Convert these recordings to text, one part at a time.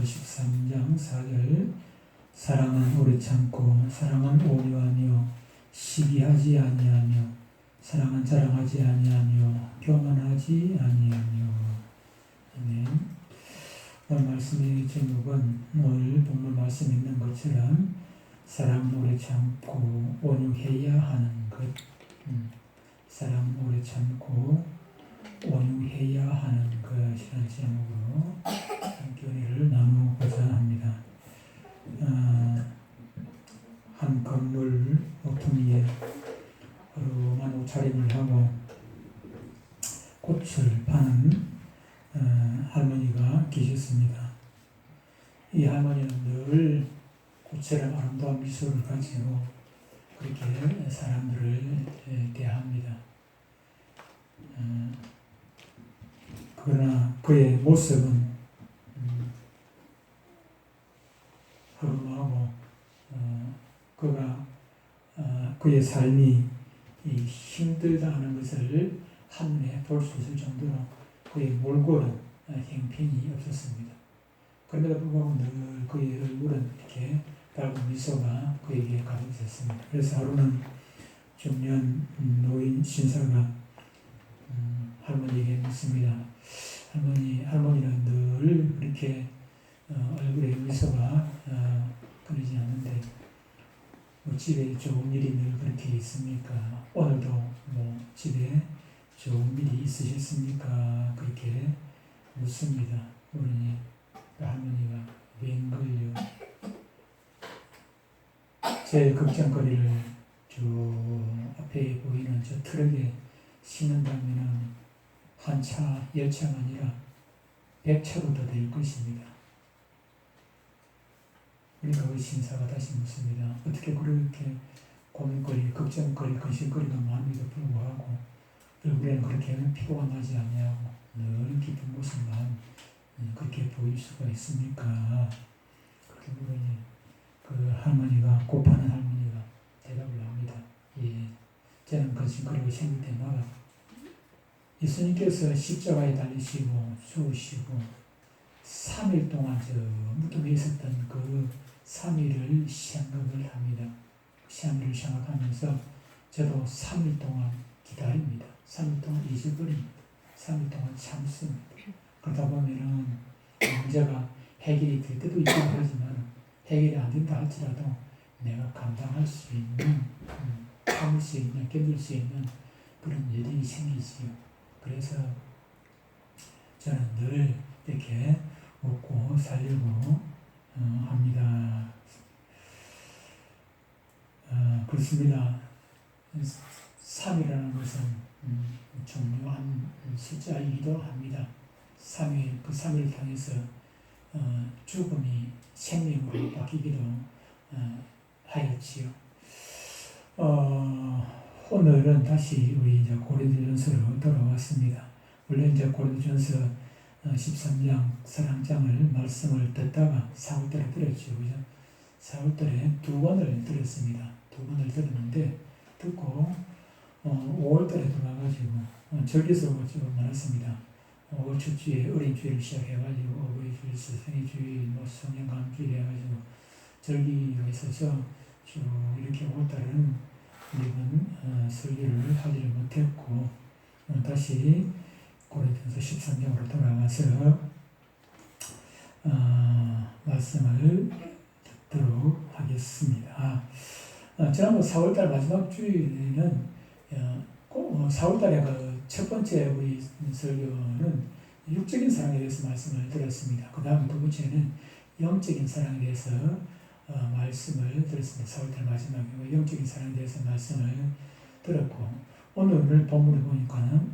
고린도전서 13장 4절. 사랑은 오래 참고 사랑은 온유하며 시기하지 아니하며 사랑은 자랑하지 아니하며 교만하지 아니하며. 아멘. 오늘 말씀의 제목은 오늘 본문 말씀 있는 것처럼 사랑 오래 참고 온유해야 하는 것. 음, 사랑 오래 참고 온유해야 하는 것이라는 제목으로 은혜를 나누고자 합니다. 어, 한 건물 모퉁이에 허름한 옷차림을 하고 꽃을 파는 어, 할머니가 계셨습니다. 이 할머니는 늘 꽃처럼 아름다운 미소를 가지고 그렇게 사람들을 에, 대합니다. 어, 그러나 그의 모습은 음, 허름하고 어, 그가 어, 그의 삶이 이 힘들다는 것을 한눈에 볼 수 있을 정도로 그의 몰골은 어, 형편이 없었습니다. 그럼에도 불구하고 늘 그의 얼굴은 이렇게 밝은 미소가 그에게 가득 있었습니다. 그래서 하루는 중년 노인 신사가 음, 할머니에게 묻습니다. 할머니, 할머니는 늘 그렇게 어, 얼굴에 미소가 어, 끊이지 않는데 뭐 집에 좋은 일이 늘 그렇게 있습니까? 오늘도 뭐 집에 좋은 일이 있으셨습니까? 그렇게 묻습니다. 그러니 그 할머니가 웬걸요? 제 걱정거리를 저 앞에 보이는 저 트럭에 신는다면은 한 차, 열 차가 아니라 백 차로도 될 것입니다. 그 신사가 다시 묻습니다. 어떻게 그렇게 고민거리, 걱정거리, 근심거리가 많음에도 불구하고 얼굴에는 그렇게 피로가 나지 않냐고 늘 깊은 모습만 그렇게 보일 수가 있습니까? 그렇게 물으니 그 할머니가 고파는 할머니가 대답을 합니다. 예, 저는 근심거리가 생길 때마다 예수님께서 십자가에 달리시고 죽으시고 3일 동안 저 무덤에 있었던 그 3일을 생각을 합니다. 3일을 생각하면서 저도 3일 동안 기다립니다. 3일 동안 잊어버립니다. 3일 동안 참습니다. 그러다 보면은 문제가 해결이 될 때도 있긴 하지만 해결이 안 된다 할지라도 내가 감당할 수 있는, 음, 참을 수 있는, 견딜 수 있는 그런 일이 생기지요. 그래서 저는 늘 이렇게 웃고 살려고 어, 합니다. 어, 그렇습니다. 3이라는 것은 음, 중요한 숫자이기도 합니다. 3일, 그 3일 통해서 어, 죽음이 생명으로 바뀌기도 어, 하였지요. 어, 오늘은 다시 우리 이제 고린도전서로 돌아왔습니다. 원래 이제 고린도전서 13장 사랑장을 말씀을 듣다가 4월달에 들었죠, 그죠? 4월달에 두 번을 들었습니다. 두 번을 들었는데 듣고 어, 5월달에 들어가가지고 어, 절기서가 좀 많았습니다. 5월 첫 주에 어린 주일을 시작해가지고 어버이 주일, 스승의 주일, 뭐 성령감 주일 해가지고 절기가 있어서 쭉 이렇게 5월달은 우리는 어, 설교를 하지 못했고 어, 다시 고린도서 13장으로 돌아가서 어, 말씀을 듣도록 하겠습니다. 어, 지난번 4월달 마지막 주일에는 어, 4월달에 그 첫 번째 우리 설교는 육적인 사랑에 대해서 말씀을 드렸습니다. 그 다음 두 번째는 영적인 사랑에 대해서 어, 말씀을 들었습니다. 4월달 마지막에 영적인 사랑에 대해서 말씀을 들었고 오늘 본문을 보니까는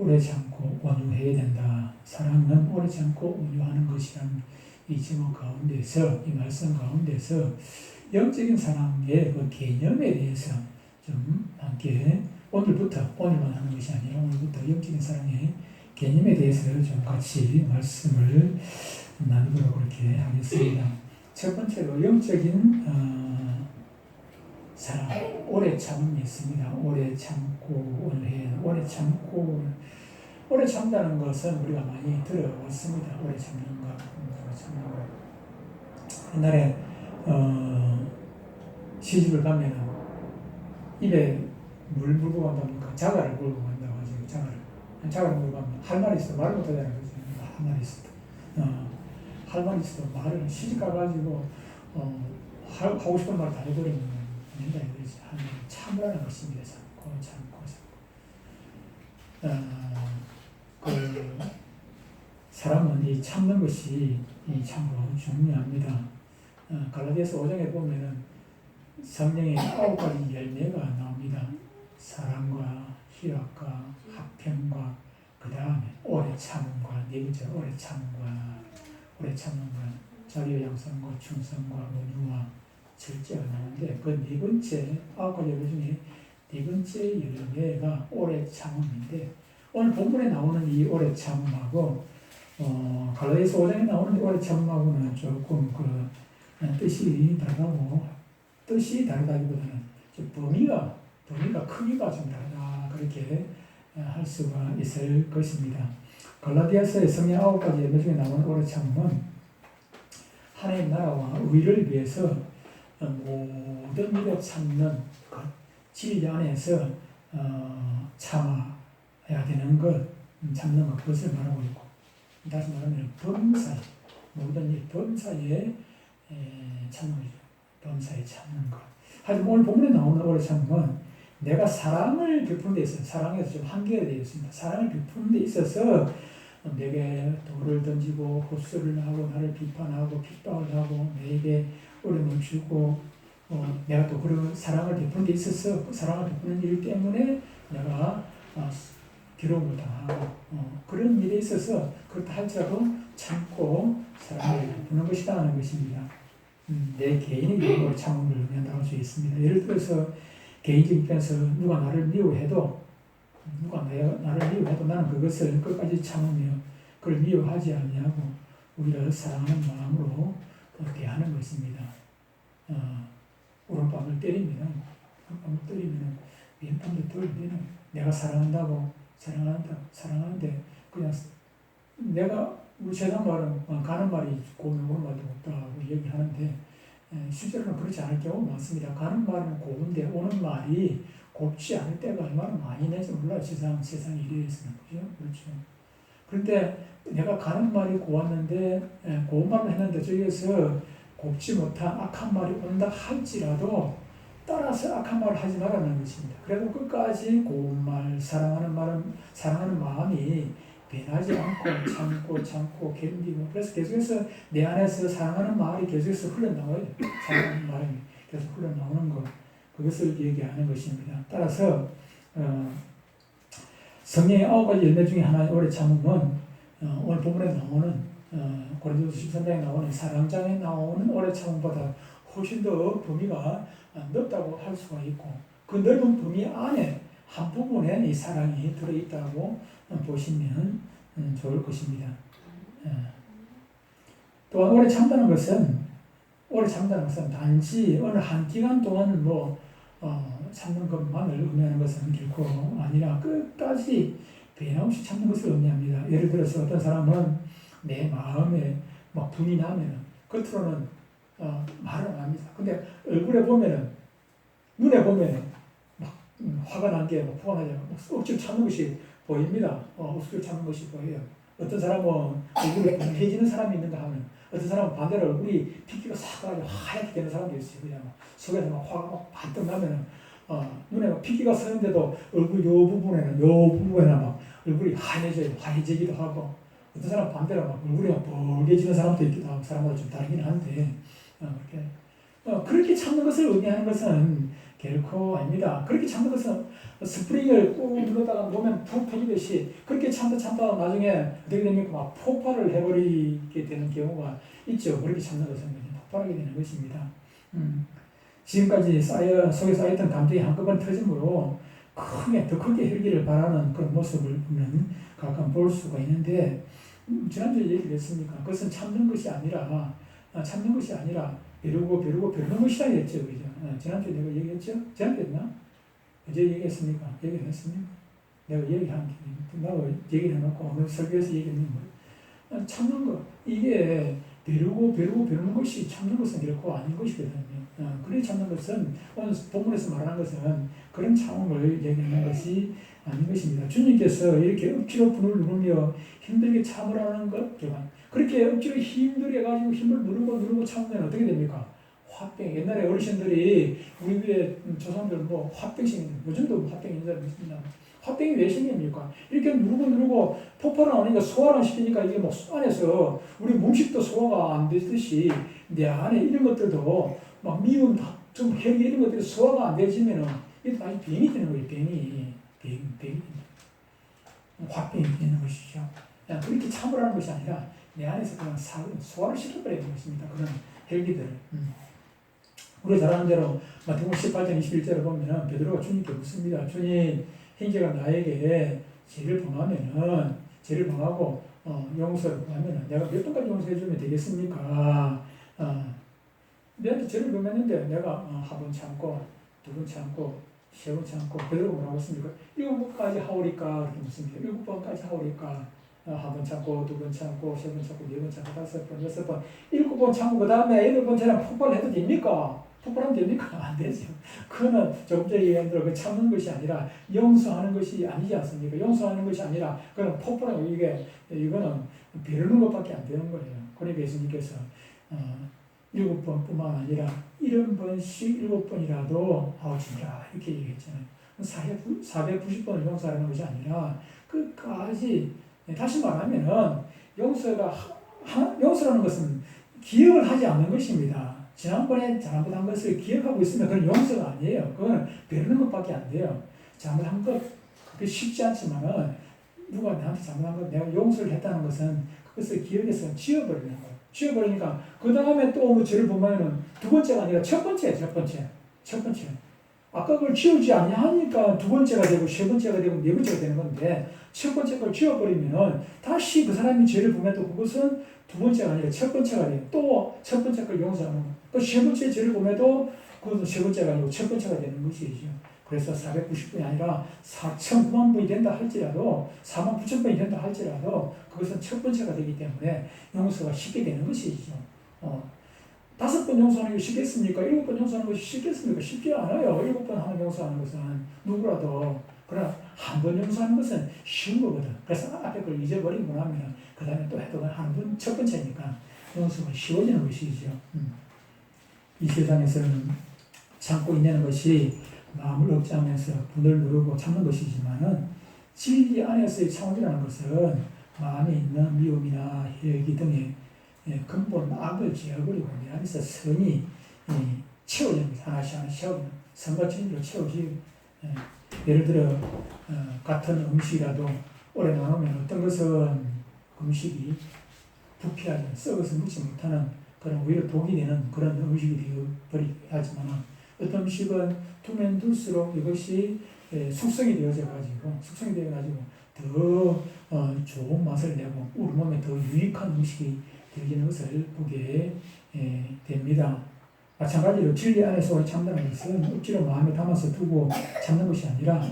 오래 참고 온유해야 된다. 사랑은 오래 참고 온유하는 것이라는 이 제목 가운데서 이 말씀 가운데서 영적인 사랑의 그 개념에 대해서 좀 함께 오늘부터 오늘만 하는 것이 아니라 오늘부터 영적인 사랑의 개념에 대해서 좀 같이 말씀을 나누도록 그렇게 하겠습니다. 첫 번째로 영적인 어, 사랑, 오래 참음이 있습니다. 오래 참고 오래 오래 참고 오래 참다는 것은 우리가 많이 들어왔습니다. 오래 참는 것, 오래 참는 것. 옛날에 어, 시집을 가면은 입에 물 물고 간다니까 자갈을 물고 간다고 하죠 자갈을 자갈을 물고 가면 할 말이 있어 말을 못하잖아요 그죠 할 말이 있어 어, 할 말이 있어 말을 시집 가가지고 어, 하, 하고 싶은 말다 해버리면 안 된다 이거지 하는 참으라는 것입니다 참고 참고 참고 어, 그 사람은 이 참는 것이 이 참으로 중요합니다. 어, 갈라디아서 5장에 보면은 성령의 아홉 가지 열매가 나옵니다. 사랑과 희락과 합평과 그 다음에 오래 참음과 네 번째 오래 참음과 오래 참음과 자기의 양성과 충성과 온유와 절제가 나오는데 그 네 번째 아홉 가지 열매 중에 네 번째 열매가 오래 참음인데 오늘 본문에 나오는 이 오래 참음하고 어, 갈라디아서 5장에 나오는 오래 참음하고는 조금 그 어, 뜻이 다르다고 뜻이 다르다기보다는 좀 범위가 범위가 크기가 좀 다르다 그렇게 어, 할 수가 있을 것입니다. 갈라디아서의 성령 아홉 가지 예배 중에 나오는 오래 참음은 하나님 나라와 의를 위해서 어, 모든 일에 참는 것 진리 안에서 어, 참아야 되는 것 음, 참는 것 그것을 말하고 있고 다시 말하면 범사에 모든 일 범사에 에, 참는 거죠. 범사에 참는 것. 하지만 오늘 본문에 나오는 오래 참는 내가 사랑을 베푸는 데 있어서 사랑에서 좀 한계가 되어 있습니다. 사랑을 베푸는 데 있어서 내게 돌을 던지고 헛소리를 하고 나를 비판하고 핍박을 하고 내게 어려움을 주고 어, 내가 또 그런 사랑을 베푸는 데 있어서 그 사랑을 베푸는 일 때문에 내가 어, 괴로움을 당하고 어, 그런 일에 있어서 그렇다 할지라도 참고 사랑을 베푸는 것이다 하는 것입니다. 음, 내 개인의 욕을 참음을 의미한다고 할 수 있습니다. 예를 들어서 개인적 입장에서 누가 나를 미워해도 누가 내, 나를 미워해도 나는 그것을 끝까지 참으며 그걸 미워하지 아니하고 오히려 사랑하는 마음으로 그렇게 하는 것입니다. 어, 오른밤을 때리면 오른밤을 때리면 왼밤도 돌리면 내가 사랑한다고 사랑한다 사랑하는데 그냥 내가 우리 세상 말은 가는 말이 고운 오는 말도 없다고 얘기하는데 에, 실제로는 그렇지 않을 경우 많습니다. 가는 말은 고운데 오는 말이 곱지 않을 때가 얼마나 많이 내지 몰라요. 세상 세상 일에서는 그죠? 그렇죠. 그런데 내가 가는 말이 고왔는데 에, 고운 말을 했는데 저기에서 곱지 못한 악한 말이 온다 할지라도 따라서 악한 말을 하지 말라는 것입니다. 그래도 끝까지 고운 말, 사랑하는 말은 사랑하는 마음이 변하지 않고 참고 참고 견디고 그래서 계속해서 내 안에서 사랑하는 말이 계속해서 흘러나와요. 사랑하는 말이 계속 흘러나오는 것 그것을 얘기하는 것입니다. 따라서 어, 성령의 아홉 가지 열매 중에 하나의 오래 참음은 어, 오늘 본문에 나오는 어, 고린도서 13장에 나오는 사랑장에 나오는 오래 참음보다 훨씬 더 범위가 넓다고 할 수가 있고 그 넓은 범위 안에 한 부분에 이 사랑이 들어있다고 보시면 음, 좋을 것입니다. 예. 또한 오래 참다는 것은 오래 참다는 것은 단지 어느 한 기간 동안 뭐 어, 참는 것만을 의미하는 것은 결코 아니라 끝까지 변함없이 참는 것을 의미합니다. 예를 들어서 어떤 사람은 내 마음에 막 분이 나면 겉으로는 어, 말을 안 합니다. 근데 얼굴에 보면은 눈에 보면은 막 음, 화가 난게 포가 나잖아. 억지로 참는 것이 보입니다. 어, 억지로 참는 것이 보여요. 어떤 사람은 얼굴이 해지는 사람이 있는가 하면 어떤 사람은 반대로 얼굴이 핏기가 싹 가지고 하얗게 되는 사람도 있어요. 그냥 속에서 막 화가 막 반뜩 나면은 어, 눈에 막 핏기가 서는데도 얼굴 요 부분에는 요 부분에는 막 얼굴이 하얘져요. 하얘지기도 하고 어떤 사람 반대로 막 얼굴이 막 벌게지는 사람도 있기도 하고 사람마다 좀 다르긴 한데 어, 그렇게 어, 그렇게 참는 것을 의미하는 것은 결코 아닙니다. 그렇게 참는 것은 스프링을 꾹 눌렀다가 놓으면 푹 터지듯이 그렇게 참다 참다 나중에 어떻게 됩니까? 막 폭발을 해버리게 되는 경우가 있죠. 그렇게 참는 것은 폭발하게 되는 것입니다. 음. 지금까지 쌓여 속에 쌓였던 감정이 한꺼번에 터짐으로 크게 더 크게 혈기를 발하는 그런 모습을 보면 가끔 볼 수가 있는데 음, 지난주에 얘기를 했으니까 그것은 참는 것이 아니라 아, 참는 것이 아니라 벼르고 벼르고 벼르는 것이다 했죠. 그죠? 아, 지난주에 내가 얘기했죠? 지난주에 했나? 어제 얘기했습니까? 얘기 했습니까? 내가 얘기한 게, 나도 얘기를 해놓고 오늘 설교에서 얘기했는 거 참는 거. 이게 배르고 배르고 배르는 것이 참는 것은 결코 아닌 것이거든요. 어, 그래 참는 것은 오늘 본문에서 말하는 것은 그런 참음을 얘기하는 것이 아닌 것입니다. 주님께서 이렇게 억지로 분을 누르며 힘들게 참으라는 것, 그렇게 억지로 힘들게 가지고 힘을 누르고 누르고 참으면 어떻게 됩니까? 화병. 옛날에 어르신들이 우리 교회 조상들 뭐 화병식, 요즘도 화병 있는 사람 있습니다. 화병이 왜 생깁니까? 이렇게 누르고 누르고 폭발을 안 하니까 소화를 안 시키니까 이게 뭐 안에서 우리 몸식도 소화가 안 되듯이 내 안에 이런 것들도 막 미움, 좀 혈기 이런 것들이 소화가 안 되지면은 이게 다시 병이 되는 거예요, 병이. 병, 병이 화병이 되는 것이죠. 그렇게 참으라는 것이 아니라 내 안에서 그냥 사, 소화를 시켜버리는 것입니다. 그런 혈기들을. 음. 우리 잘 아는 대로 마태복음 18장 21절을 보면은 베드로가 주님께 묻습니다. 주님, 형제가 나에게 죄를 범하면은 죄를 범하고 어, 용서를 구하면은 내가 몇 번까지 용서해 주면 되겠습니까? 어, 내한테 죄를 범했는데 내가 어, 한번 참고 두 번 참고 세 번 참고 베드로가 뭐라고 했습니까? 일곱 번까지 하오리까 그렇게 묻습니다. 일곱 번까지 하오리까 어, 한번 참고 두 번 참고 세 번 참고 네 번 참고 다섯 번 여섯 번 일곱 번 참고 그 다음에 여덟 번째는 폭발해도 됩니까? 폭발하면 됩니까? 안 되죠. 그거는 조금 전에 얘기한 대로 그 참는 것이 아니라 용서하는 것이 아니지 않습니까? 용서하는 것이 아니라 그건 폭발하고 이게 이거는 베르는 것밖에 안 되는 거예요. 그러니까 예수님께서 어, 일곱 번뿐만 아니라 일흔 번씩 일곱 번이라도 아우치라 이렇게 얘기했잖아요. 490번을 용서하는 것이 아니라 끝까지 다시 말하면은 용서가 용서라는 것은 기억을 하지 않는 것입니다. 지난번에 잘못한 것을 기억하고 있으면 그건 용서가 아니에요. 그건 배르는 것밖에 안 돼요. 잘못한 것, 그게 쉽지 않지만은 누가 나한테 잘못한 것, 내가 용서를 했다는 것은 그것을 기억해서 지워버리는 거예요. 지워버리니까 그 다음에 또뭐 죄를 보면은 두 번째가 아니라 첫 번째, 첫 번째, 첫 번째. 아까 그걸 지우지 않냐 하니까 두 번째가 되고 세 번째가 되고 네 번째가 되는 건데 첫 번째 걸 지워버리면 다시 그 사람이 죄를 보면도 그것은 두 번째가 아니라 첫 번째가 돼요. 또 첫 번째 걸 용서하는 거. 또세 번째 죄를 보면도 그것은 세 번째가 아니고 첫 번째가 되는 것이죠. 그래서 490분이 아니라 4,9만 분이 된다 할지라도 4만 9천 분이 된다 할지라도 그것은 첫 번째가 되기 때문에 용서가 쉽게 되는 것이죠. 어. 다섯 번 용서하는 게 쉽겠습니까? 일곱 번 용서하는 것이 쉽겠습니까? 쉽지 않아요. 일곱 번 하는 용서하는 것은 누구라도 그러나 한 번 용서하는 것은 쉬운 거거든. 그래서 앞에 걸 잊어버리고 나면 그 다음에 또 해도 한 번, 첫 번째니까 용서가 쉬워지는 것이죠. 음. 이 세상에서는 참고 있는 것이 마음을 억제하면서 분을 누르고 참는 것이지만은 진리 안에서의 참음이라는 것은 마음에 있는 미움이나 혈기 등의 예, 근본 악을 지어버리고 내 안에서 선이 채워지는 것 하나씩 하나씩 채워지는 선과 진리로 채워지 예, 예를 들어 어, 같은 음식이라도 오래 나누면 어떤 것은 음식이 부패하지 썩어서 묻지 못하는 그런 오히려 독이 되는 그런 음식이 되어버리기 하지만 어떤 음식은 두면 둘수록 이것이 예, 숙성이 되어져 가지고 숙성이 되어 가지고 더 어, 좋은 맛을 내고 우리 몸에 더 유익한 음식이 되어지는 것을 보게 예, 됩니다. 마찬가지로 진리 안에서 참다는 것은 억지로 마음에 담아서 두고 참는 것이 아니라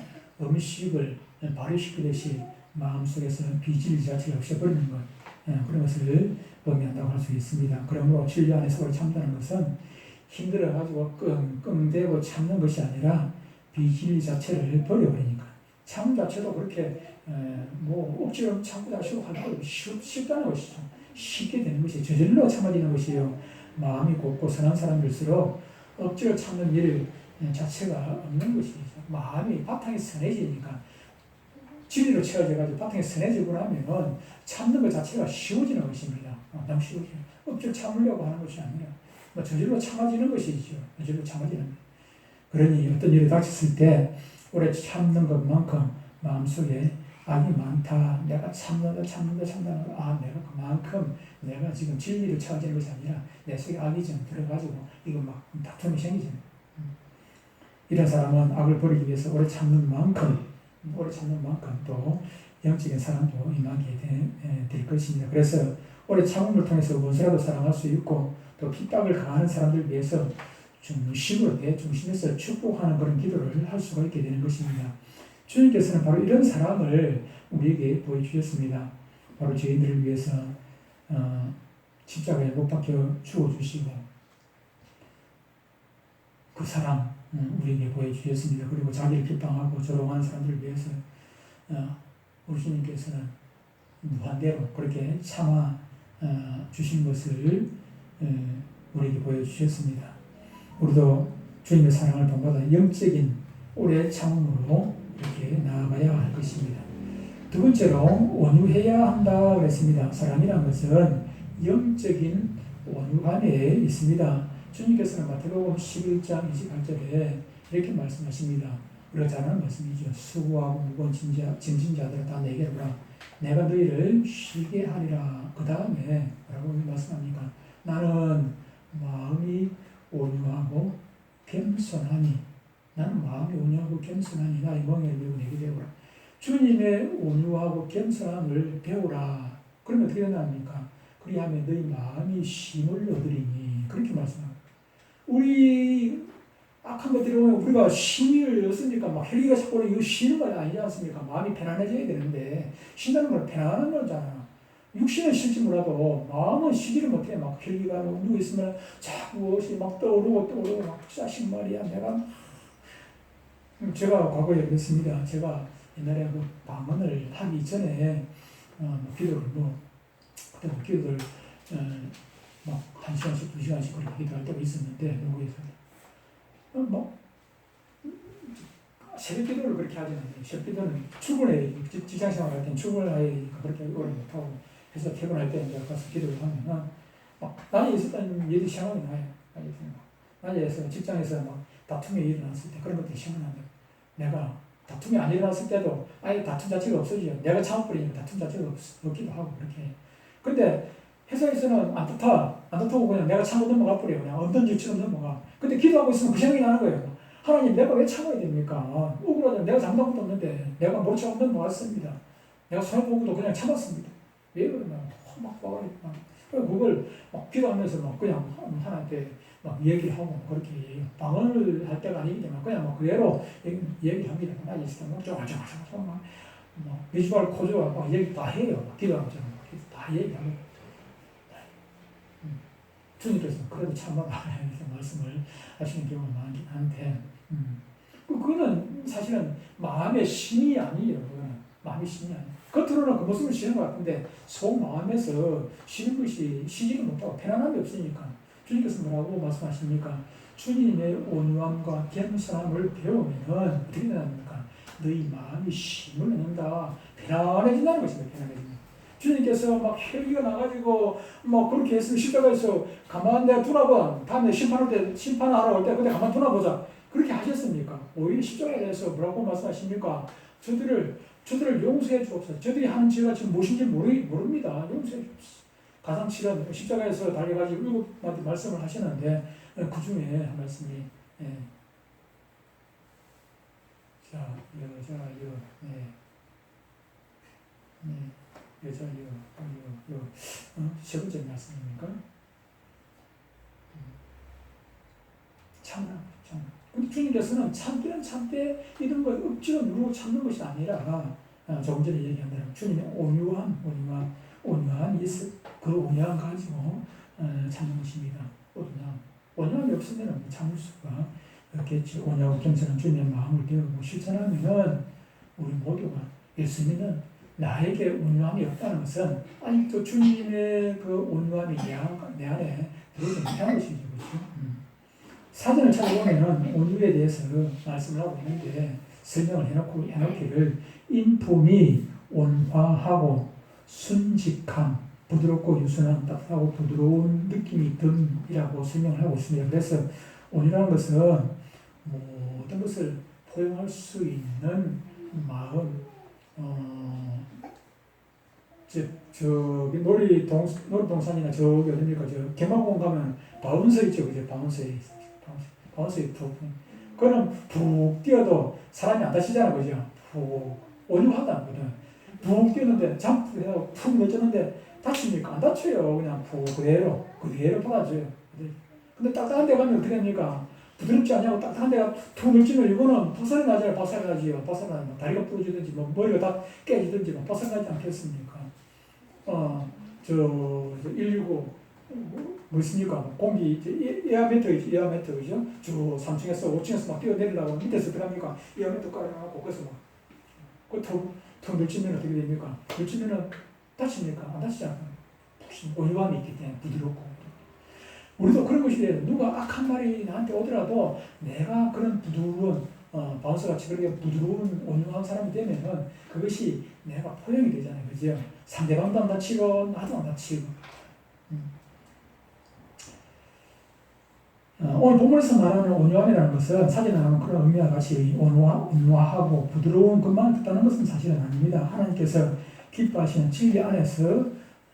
음식을 발효시키듯이 마음속에서 비진리 자체를 없애버리는 것 예, 그런 것을 의미한다고 할 수 있습니다. 그러므로 진리 안에서 참다는 것은 힘들어가지고 끙끙대고 참는 것이 아니라 비진리 자체를 버려버리니까 참 자체도 그렇게 뭐 억지로 참고 다시고 하는 쉽, 쉽다는 것이죠. 쉽게 되는 것이 저절로 참아지는 것이에요. 마음이 곱고 선한 사람들수록 억지로 참는 일 자체가 없는 것이죠. 마음이 바탕이 선해지니까 진리로 채워져가지고 바탕이 선해지고 나면 참는 것 자체가 쉬워지는 것입니다. 어, 쉬워져요. 억지로 참으려고 하는 것이 아니라 뭐 저절로 참아지는 것이죠. 저절로 참아지는 것. 그러니 어떤 일이 닥쳤을 때 오래 참는 것만큼 마음속에 악이 많다. 내가 참는다, 참는다, 참는다. 아, 내가 그만큼 내가 지금 진리를 찾아지는 것이 아니라 내 속에 악이 좀 들어가지고 이거 막 다툼이 생기잖아요. 음. 이런 사람은 악을 버리기 위해서 오래 참는 만큼, 오래 참는 만큼 또 영적인 사랑도 임하게 되, 될 것입니다. 그래서 오래 참음을 통해서 무엇이라도 사랑할 수 있고 또 핍박을 가하는 사람들 위해서 중심으로 내 중심에서 축복하는 그런 기도를 할 수가 있게 되는 것입니다. 주님께서는 바로 이런 사랑을 우리에게 보여주셨습니다. 바로 죄인들을 위해서 어, 십자가에 못 박혀 죽어주시고 그 사랑 음, 우리에게 보여주셨습니다. 그리고 자기를 비방하고 조롱하는 사람들을 위해서 어, 우리 주님께서는 무한대로 그렇게 참아 어, 주신 것을 어, 우리에게 보여주셨습니다. 우리도 주님의 사랑을 본받아 영적인 오래 참음으로 이렇게 나아가야 할 것입니다. 두 번째로 온유해야 한다 그랬습니다. 사랑이란 것은 영적인 온유함에 있습니다. 주님께서는 마태복음 11장 28절에 이렇게 말씀하십니다. 우리가 잘 아는 말씀이죠. 수고하고 무거운 짐자, 짐진 자들아 다 내게로 오라. 내가 너희를 쉬게 하리라. 그 다음에 뭐라고 말씀합니까? 나는 마음이 온유하고 겸손하니 나는 마음이 온유하고 겸손하니 나의 멍에를 메고 내게 배우라. 주님의 온유하고 겸손함을 배우라. 그러면 어떻게 된답니까? 그리하면 너희 마음이 힘을 얻으리니 그렇게 말씀합니다. 우리 악한 것들이 오면 우리가 힘을 얻습니까? 막 혈기가 자꾸 이거 쉬는 건 아니지 않습니까? 마음이 편안해져야 되는데 쉰다는 건 편안한 거잖아. 육신은 싫지 몰라도 마음은 쉬지를 못해. 막 혈기가 누워 있으면 자꾸 어시 막 떠오르고 떠오르고 막 짜식 말이야. 내가 음, 제가 과거에 그랬습니다. 제가 옛날에 그 방언을 하기 전에 어, 뭐 기도를 뭐 그때 뭐 기도를 어, 막한 시간씩 두 시간씩 그렇게 기도할 때가 있었는데 노구에서 어, 뭐 새벽 기도를 그렇게 하지 않아요. 새벽 기도는 출근해 직장 생활할 때는 출근을 되니까 그렇게 오래 못하고 그래서 퇴근할 때 이제 가서 기도를 하면은 막 낮에 있었던 일이 생각이 나요. 낮에 낮에서 직장에서 막 다툼이 일어났을 때 그런 것들이 생각나요. 내가 다툼이 안 일어났을 때도 아예 다툼 자체가 없어지요. 내가 참아버리니까 다툼 자체가 없, 없기도 하고 그렇게. 근데 회사에서는 안 좋다. 안 좋다고 그냥 내가 참고 넘어가 버려요. 그냥 없던 일처럼 넘어가. 근데 기도하고 있으면 그 생각이 나는 거예요. 하나님 내가 왜 참아야 됩니까? 억울하다. 내가 잘못한 것도 없는데 내가 모르차고 넘어갔습니다. 내가 손해 보고도 그냥 참았습니다. 왜 그러냐. 막 와가니까. 그걸 막 기도하면서 막 그냥 하나한테 막 얘기하고 그렇게 얘기해요. 방언을 할 때가 아니기 때문에 그냥 막 그대로 얘기, 얘기합니다. 낮에 있을 때막 쫑쫑쫑쫑 막, 막 비주얼 코주얼 막 얘기 다 해요. 막 기도하면서 다 얘기하고. 음. 주님께서 참아라 이렇게 말씀을 하시는 경우가 많긴 한데 음. 그- 그거는 사실은 마음의 신이 아니에요. 그거는 마음의 신이 아니에요. 겉으로는 그 모습을 쉬는 것 같은데 속 마음에서 쉬는 것이 쉬지를 못하고 편안함이 없으니까 주님께서 뭐라고 말씀하십니까? 주님의 온유함과 겸손함을 배우면은 어떻게 되납니까? 너희 마음이 힘을 얻는다. 편안해진다는 것입니다. 편안해진다. 주님께서 막 혈기가 나가지고 막 그렇게 했으면 십자가에서 가만 내가 두나봐. 다음에 심판할 때 심판하러 올 때 그때 가만 두나보자. 그렇게 하셨습니까? 오히려 십자가에 대해서 뭐라고 말씀하십니까? 저들을 저들을 용서해 주옵소서. 저들이 하는 죄가 지금 무엇인지 모르, 모릅니다. 용서해 주옵소서. 가장 치는 십자가에서 달려가지고 일곱 마디 말씀을 하시는데 그 중에 한 말씀이 예. 자 여자여 네. 네. 여자여 요, 요, 어? 세 번째 말씀입니까? 참나 참나 근데 주님께서는 참기는 참되 이런 걸 억지로 누르고 참는 것이 아니라 어, 조금 전에 얘기한 대로 주님의 온유함 온유함 온유함이 있을 그 온유함 가지고 어, 참는 것입니다. 온유함. 온유함이 없으면 참을 수가 없겠지. 온유하고 겸손한 주님의 마음을 배우고 실천하면은 우리 모두가 예수님은 나에게 온유함이 없다는 것은 아직도 주님의 그 온유함이 내 안에 들어오지 못한 것이죠. 그렇죠? 음. 사전을 찾아보면은 온유에 대해서 말씀을 하고 있는데 설명을 해놓고 해놓기를 인품이 온화하고 순직함, 부드럽고 유순한 따뜻하고 부드러운 느낌이 든이라고 설명을 하고 있습니다. 그래서 온유라는 것은 모든 것을 포용할 수 있는 마음, 어, 저, 저기 놀이동, 놀이동산이나 저기 어딥니까, 저, 개마공 가면 바운서 있죠, 그죠? 바운서에, 바 운서에 푹. 그거는 푹 뛰어도 사람이 안 다치잖아, 그죠? 푹. 온유하다, 그거는. 푹 뛰었는데, 점프해서 푹 내쳤는데, 다칩니까? 안 다쳐요. 그냥 푹 그대로, 그대로 받아줘요. 근데 딱딱한 데 가면 어떻게 됩니까? 부드럽지 않냐고 딱딱한 데가 툭 늘지면 이거는 파살이 나잖아요. 파살이 나지요. 파살이 나면 다리가 부러지든지 뭐 머리가 다 깨지든지 뭐 파살 나지 않겠습니까? 어, 저, 저 119 있습니까? 공기, 이제 에어매트, 에어매트, 그죠? 주 3층에서 5층에서 막 뛰어내리려고 밑에서 어떡합니까? 에어매트 깔아놓고, 거기서 막, 그 턱, 턱 늘치면 어떻게 됩니까? 늘치면은 다칩니까? 안 다치잖아요. 푹신 온유함이 있기 때문에 부드럽고. 우리도 그런 것이 돼요. 누가 악한 말이 나한테 오더라도 내가 그런 부드러운, 어, 바운스 같이 그렇게 부드러운 온유한 사람이 되면은 그것이 내가 포용이 되잖아요. 그죠? 상대방도 안 다치고, 나도 안 다치고. 오늘 본문에서 말하는 온유함이라는 것은 사전에 나오는 그런 의미와 같이 온화, 온화하고 부드러운 것만 뜻하는 것은 사실은 아닙니다. 하나님께서 기뻐하시는 진리 안에서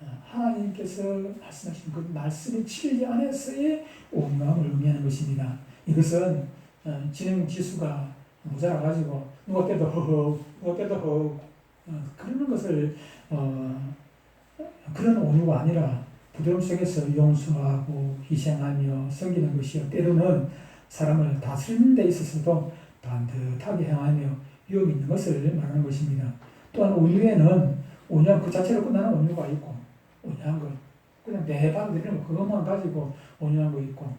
어, 하나님께서 말씀하신 그 말씀의 진리 안에서의 온유함을 의미하는 것입니다. 이것은 어, 진행 지수가 모자라가지고 누가 깨도 허허, 누가 깨도 허 어, 그러는 것을 어, 그런 온유가 아니라 부드러움 속에서 용서하고 희생하며 섬기는 것이요. 때로는 사람을 다스리는 데 있어서도 반듯하게 행하며 위험 있는 것을 말하는 것입니다. 또한 온유에는 온유한 그 자체로 끝나는 온유가 있고 온유한 것 그냥 매방 드리는 거 그것만 가지고 온유한 거 있고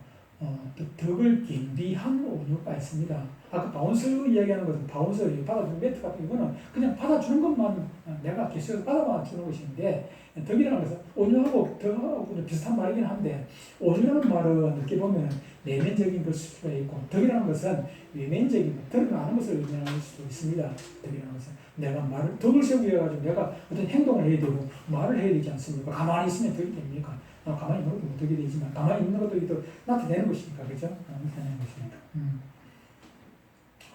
어, 또 덕을 겸비한 온유가 있습니다. 아까 바운스 이야기하는 것은 바운스 받아주는 매트 같은 이거는 그냥 받아주는 것만 내가 계속 받아만 주는 것인데 덕이라는 것은 온유하고 덕하고 비슷한 말이긴 한데 온유라는 말은 어떻게 보면 내면적인 것일 수가 있고 덕이라는 것은 외면적인 드러나는 것을 의미하는 수도 있습니다. 덕이라는 것은 내가 말을 덕을 세우기 위해 가지고 내가 어떤 행동을 해야 되고 말을 해야 되지 않습니까? 가만히 있으면 덕이 됩니까? 어, 가만히 있는 것도 덕이 되지만 가만히 있는 것도 또 나타내는 것이니까 그죠? 어, 나타내는 것이니까. 음.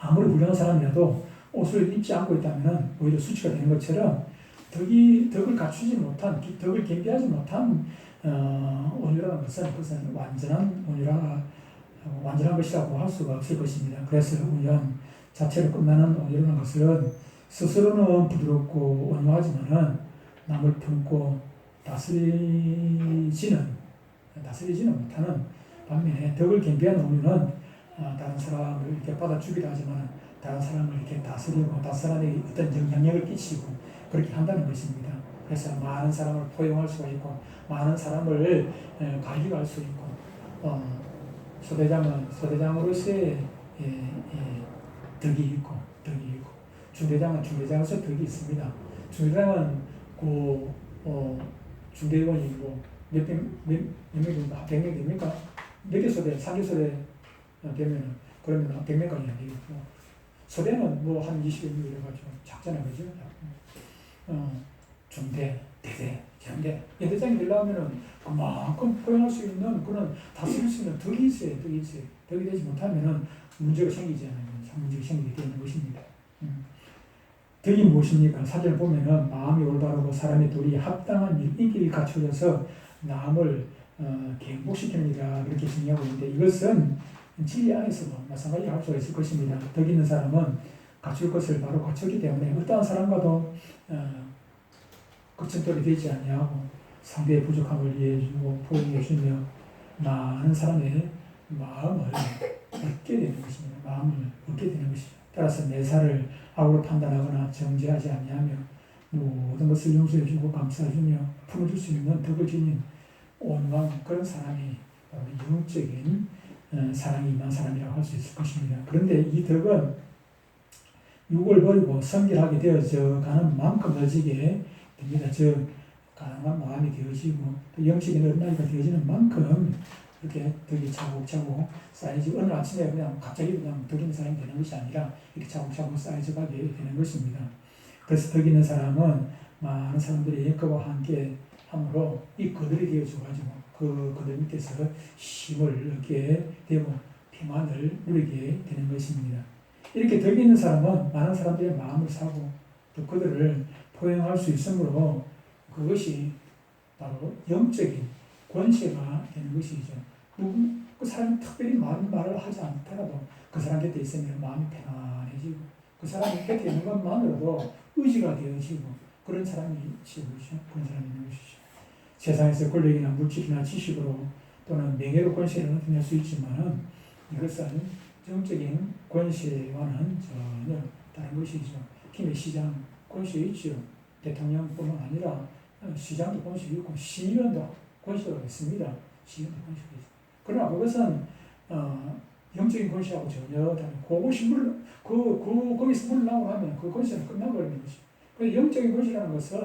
아무리 훌륭한 사람이라도 옷을 입지 않고 있다면 오히려 수치가 되는 것처럼 덕이 덕을 갖추지 못한 덕을 겸비하지 못한 어, 온유라는 것은 그것은 완전한 온유라 어, 완전한 것이라고 할 수가 없을 것입니다. 그래서 온유함 자체로 끝나는 온유라는 것은 스스로는 부드럽고 온유하지만은 남을 품고 다스리지는 다스리지는 못하는 반면에 덕을 겸비한 온유는 어, 다른 사람을 이렇게 받아주기도 하지만 다른 사람을 이렇게 다스리고 다른 사람에게 어떤 영향력을 끼치고 그렇게 한다는 것입니다. 그래서 많은 사람을 포용할 수가 있고 많은 사람을 관리할 수 있고 어, 소대장은 소대장으로서의 예, 예, 덕이 있고 덕이 있고 중대장은 중대장으로서 덕이 있습니다. 중대장은 그 어, 중대원이고 몇명몇 명입니까? 백명 됩니까? 몇개 소대, 상개 소대 되면 그러면 100명까지 안 되겠고 소대는 뭐 한 20여 명 이래가지고 작잖아요, 그죠? 어, 중대, 대대, 경대, 연대장이 되려면은 그만큼 포용할 수 있는 그런 다스릴 수 있는 덕이 있어야 덕이 있어야 덕이 되지 못하면은 문제가 생기잖아요. 문제가 생기게 되는 것입니다. 음. 덕이 무엇입니까? 사전을 보면은 마음이 올바르고 사람의 둘이 합당한 인기를 갖추어서 남을 어, 행복시키는 이라 그렇게 정의하고 있는데 이것은 진리 안에서도 마찬가지로 할 수가 있을 것입니다. 덕 있는 사람은 갖출 것을 바로 갖췄기 때문에 어떠한 사람과도 어, 거침돌이 되지 아니하고 상대의 부족함을 이해해주고 포용해주며 많은 사람의 마음을 얻게 되는 것입니다. 마음을 얻게 되는 것이죠. 따라서 내사를 악으로 판단하거나 정죄하지 아니하며 모든 것을 용서해주고 감사해주며 품어줄 수 있는 덕을 지닌 온유한 그런 사람이 영적인 어, 사랑이 임한 사람이라고 할 수 있을 것입니다. 그런데 이 덕은 육을 버리고 성결하게 되어져 가는 만큼 늦지게 됩니다. 즉 가능한 마음이 되어지고 또 영적인 어린아이가 되어지는 만큼 이렇게 덕이 차곡차곡 쌓여지고 어느 아침에 그냥 갑자기 그냥 덕 있는 사람이 되는 것이 아니라 이렇게 차곡차곡 쌓여져 가게 되는 것입니다. 그래서 덕 있는 사람은 많은 사람들이 예거와 함께 함으로 이 그들이 되어져가지고 그 그들 밑에서 힘을 얻게 되고 평안을 누리게 되는 것입니다. 이렇게 덕이 있는 사람은 많은 사람들의 마음을 사고 또 그들을 포용할 수 있으므로 그것이 바로 영적인 권세가 되는 것이죠. 누구 그 사람이 특별히 많은 말을 하지 않더라도 그 사람 곁에 있으면 마음이 편안해지고 그 사람 곁에 있는 것만으로도 의지가 되어지고 그런 사람이 있죠. 그런 사람이 있는 것이죠. 세상에서 권력이나 물질이나 지식으로 또는 명예로 권세를 나타낼 수 있지만은 이것은 정적인 권세와는 전혀 다른 것이죠. 김해 시장 권세 있죠. 대통령뿐만 아니라 시장도 권세 있고 시의원도 권세가 있습니다. 시인의 권세가 있습니다. 그러나 그것은 어, 영적인 권세하고 전혀 다른 그것이 물, 그, 그, 거기서 물나오고 나면 그 권세는 끝나버리는 것이. 그 영적인 권세라는 것은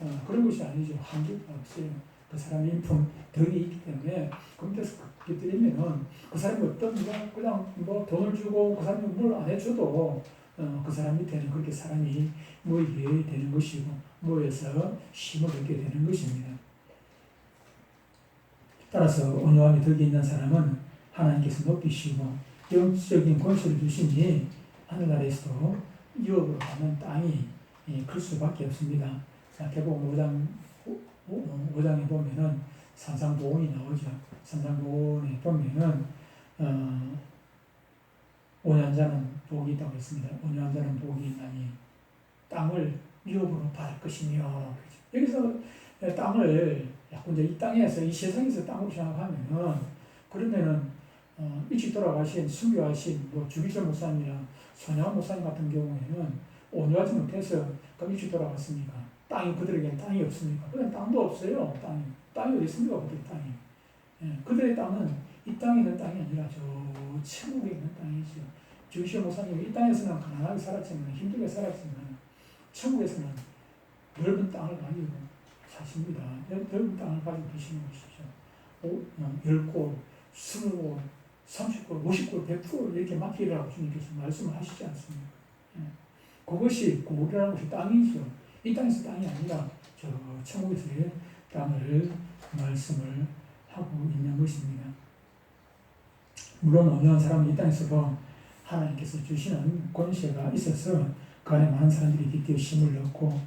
어, 그런 것이 아니죠. 한계가 없어요. 그 사람의 인품, 덕이 있기 때문에 그런데서 깃들이면은 그 사람이 어떤 뭐 그냥 뭐 돈을 주고 그 사람이 뭘 안 해줘도 어, 그 사람 밑에는 그렇게 사람이 모이게 되는 것이고 모여서 힘을 얻게 되는 것입니다. 따라서 온유함이 덕이 있는 사람은 하나님께서 높이시고 영적인 권세를 주시니 하늘나라에서도 유업으로 가는 땅이 예, 클 수밖에 없습니다. 자, 개복 5장 5장에 보면은 산상보온이 나오죠. 산상보온에 보면은 어, 온유한 자는 복이 있다고 했습니다. 온유한 자는 복이 있나니 땅을 유업으로 받을 것이며 여기서 땅을 자꾸 이제 이 땅에서 이 세상에서 땅으로 생각하면은 그러면은 어, 일찍 돌아가신 순교하신 뭐 주기철 목사님이나 손양원 목사님 같은 경우에는 온유하지 못해서 그럼 일찍 돌아갔습니까? 땅이 그들에게는 땅이 없습니까? 그냥 땅도 없어요. 땅이 땅이 어디 있습니까? 그들 땅이 예, 그들의 땅은 이 땅에 있는 땅이 아니라 저 천국에 있는 땅이죠. 주기철 목사님 이 땅에서는 가난하게 살았지만 힘들게 살았지만 천국에서는 넓은 땅을 가지고 사십니다. 넓은 땅을 가지고 계시는 것이죠. 오, 어, 10골, 20골, 30골, 50골, 100골 이렇게 맡기라고 주님께서 말씀을 하시지 않습니까? 예. 그것이 고국이라는 것이 땅이죠. 이 땅에서 땅이 아니라 저 천국에서의 땅을 말씀을 하고 있는 것입니다. 물론 온유한 사람은 이 땅에서도 하나님께서 주시는 권세가 있어서 그 안에 많은 사람들이 드디어 힘을 얻고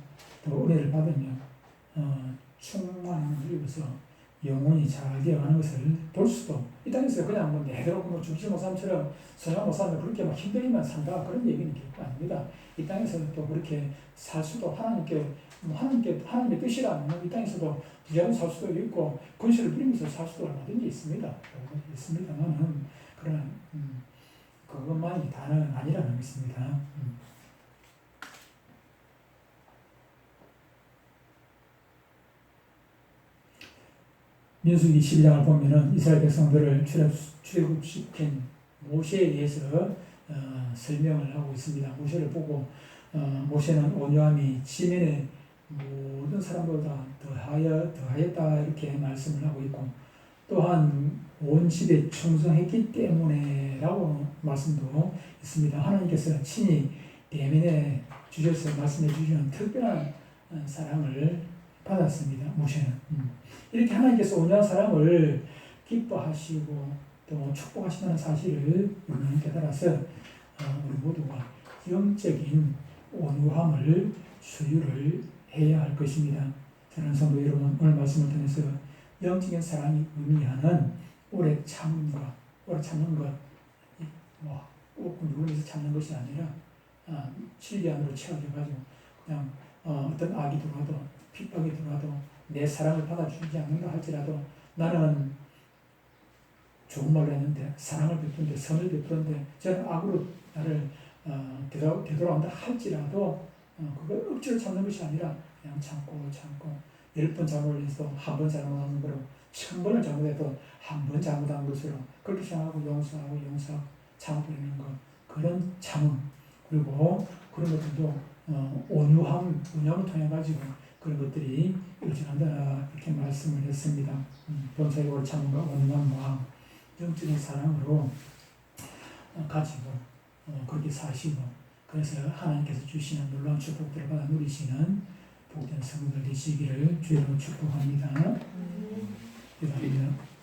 또 은혜를 받으며 어, 충만함을 입어서 영혼이 잘 되어가는 것을 볼 수도 이 땅에서 그냥 뭐 내대로 뭐 중심 목사님처럼 서양 목사님 그렇게 막 힘들기만 산다 그런 얘기는 결코 아닙니다. 이 땅에서는 또 그렇게 살 수도 하나님께 뭐 하나님께 하나님의 뜻이라면 이 땅에서도 부자로 살 수도 있고 권세를 부리면서 살 수도 얼마든지 있습니다. 있습니다만은 그런 음, 그것만이 다는 아니라는 것입니다. 음. 민수기 12장을 보면은 이스라엘 백성들을 출애, 출애굽시킨 모세에 대해서 어, 설명을 하고 있습니다. 모세를 보고 어, 모세는 온유함이 지면의 모든 사람보다 더하여 더하였다 이렇게 말씀을 하고 있고 또한 온 집에 충성했기 때문에라고 말씀도 있습니다. 하나님께서 친히 대면에 주셔서 말씀해 주시는 특별한 사랑을 받았습니다. 모세는 음. 이렇게 하나님께서 온유한 사람을 기뻐하시고 또 축복하신다는 사실을 우리는 깨달아서 어, 우리 모두가 영적인 온유함을 소유를 해야 할 것입니다. 저는 성도 여러분 오늘 말씀을 통해서 영적인 사랑이 의미하는 오래 참음과 오래 참는 것, 뭐, 꼭 누구에서 참는 것이 아니라 아, 진리 안으로 채워져가지고 그냥 어, 어떤 악이 들어와도 핍박이 들어와도 내 사랑을 받아주지 않는다 할지라도 나는 좋은 말을 했는데 사랑을 베푸는데 선을 베푸는데 저는 악으로 나를 어, 되돌아, 되돌아온다 할지라도 어, 그걸 억지로 참는 것이 아니라 그냥 참고 참고. 열 번 잘못해서 한 번 잘못하는 거로 천 번을 잘못해도 한 번 잘못한 것으로 그렇게 생각하고 용서하고 용서하고 참아버리는 것. 그런 참음. 그리고 그런 것들도 어, 온유함 온유함을 통해 가지고 그런 것들이 일어난다 이렇게 말씀을 했습니다. 음, 본사의 참음과 온유한 마음 영적인 사랑으로 어, 가지고 어, 그렇게 사시고 그래서 하나님께서 주시는 놀라운 축복들을 받아 누리시는 복된 성도들 되시기를 주의로 축복합니다. 기도합니다.